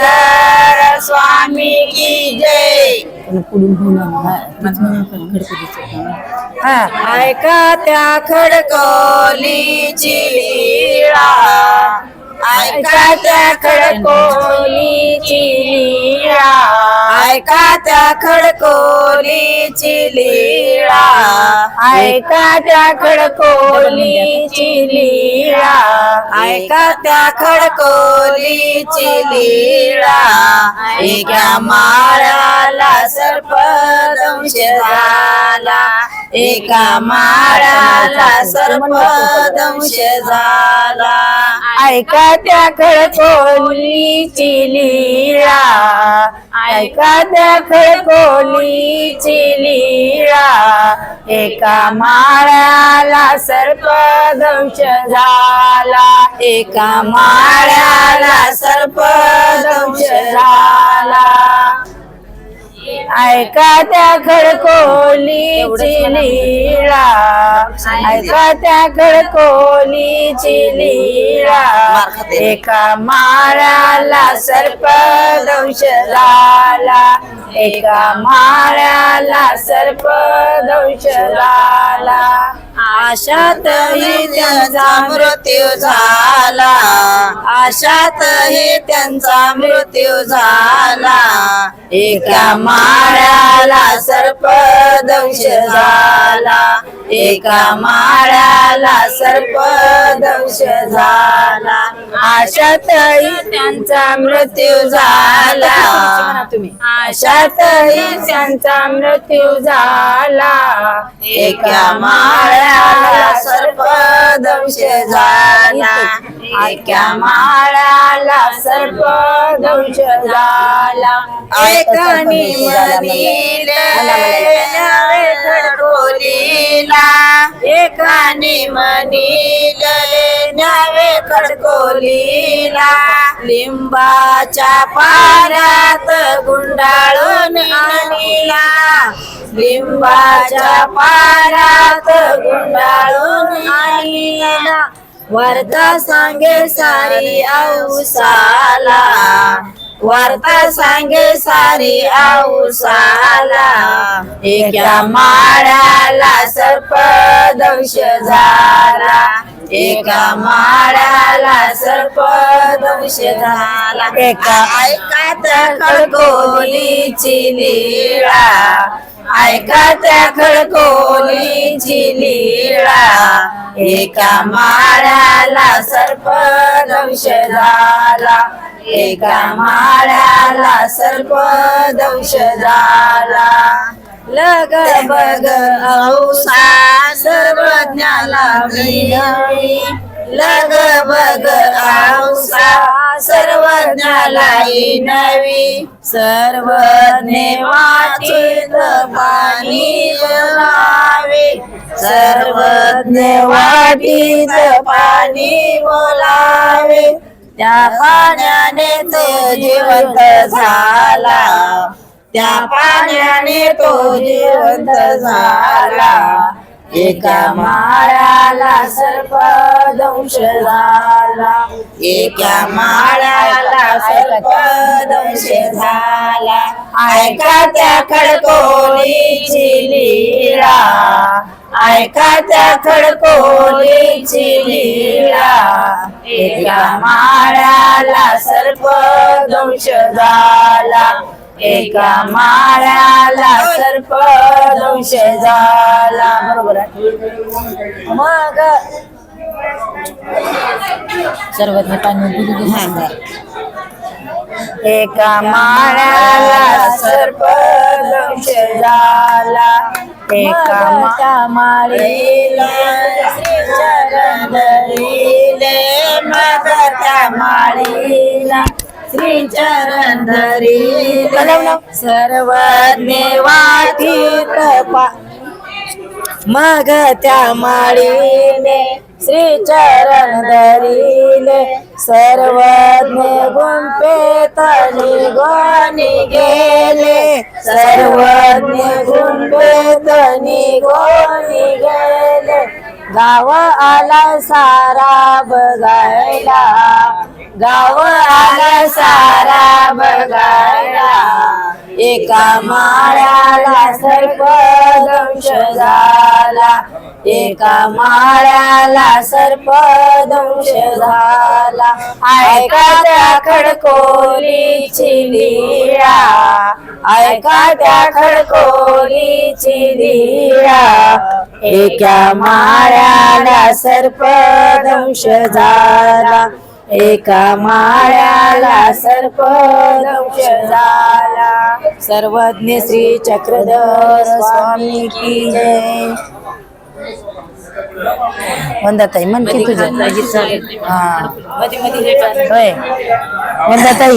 तर स्वामी की जय. ऐका त्या खडकोलीची लीळा. ऐका त्या खडकोलीची लीळा. ऐका त्या खडकोलीची लीळा. ऐका त्या खडकोलीची लीळा. ऐका त्या खडकोलीची लीळा. एका माळाला सर्प दंश झाला. एका माळाला सर्प दंश झाला. ऐका त्या खडकोलीची लीळा. ऐका त्या खडकोलीची लीळा. एका माळ्याला सर्प दंश झाला. एका माळ्याला सर्प दंश झाला. ऐका त्या खडकोलीची लीळा. ऐका त्या खडकोलीची लीळा. एका माळ्याला सर्प दंश झाला एका माळ्याला सर्प दंश झाला आशातही त्यांचा मृत्यू झाला. आशातही त्यांचा मृत्यू झाला. एका माळ्याला सर्प दंश झाला. एका माळ्याला सर्प दंश झाला. आशातही त्यांचा मृत्यू झाला आशातही त्यांचा मृत्यू झाला. एका माळ्याला सर्प दंश झाला एका माळ्याला सर्प दंश झाला ऐकणी मधील नवे खडकोलीला एकाने मनील नवे खडकोलीला लिंबाच्या पाण्यात गुंडाळून आणीला. लिंबाच्या पाण्यात गुंडाळून आणीला. वार्ता सांगे सारी औसाला. वार्ता सांगे सारी औसाला. एका माळ्याला सर्प दंश झाला. एका माळ्याला सर्प झाला एका ऐकात खडकोलीची लीळा ऐका त्या खडकोलीची लीळा एका माळ्याला सर्प दंश झाला एका माळ्याला सर्प दंश झाला लग बग औसा सर्वज्ञाला लग बग औसा सर्वज्ञाला नवी सर्व वाचित पाणी बोलावे सर्वज्ञ वाटीत पाणी बोलावे. त्या पाण्याने तो जिवंत झाला त्या पाण्याने तो जिवंत झाला. एका माळ्याला सर्प दंश झाला एका माळ्याला सर्प दंश झाला ऐका त्या खडकोलीची लीळा. ऐका त्या खडकोलीची लीळा. एका माळ्याला सर्प दंश झाला एका माळ्याला सर्प दंश झाला. बरोबर आहे. मग सर्वज्ञ एका माळ्याला सर्प दंश झाला. एका माळीला चरण धरिले. मग त्या माळीला श्री चरण धरिले सर्वज्ञ वाटीत पा. मग त्या माळीने श्री चरण धरिले सर्वज्ञ गुंपे तनी गोनी गेले. सर्वज्ञ गुंपे तनी गोनी गेले. गाव आला सारा बघायला. गाव आला सारा बघायला. एका माळ्याला सर्प दंश झाला. एका माळ्याला सर्प दंश झाला. ऐका त्या खडकोलीची लीळा ऐका त्या खडकोलीची लीळा एका माळ्याला सर्प दंश झाला. एका माळ्याला सर्प दंश झाला. सर्वज्ञ श्री चक्रधर स्वामी की जय. वंदाताई म्हण की तुझं? हा. होय. वंदाताई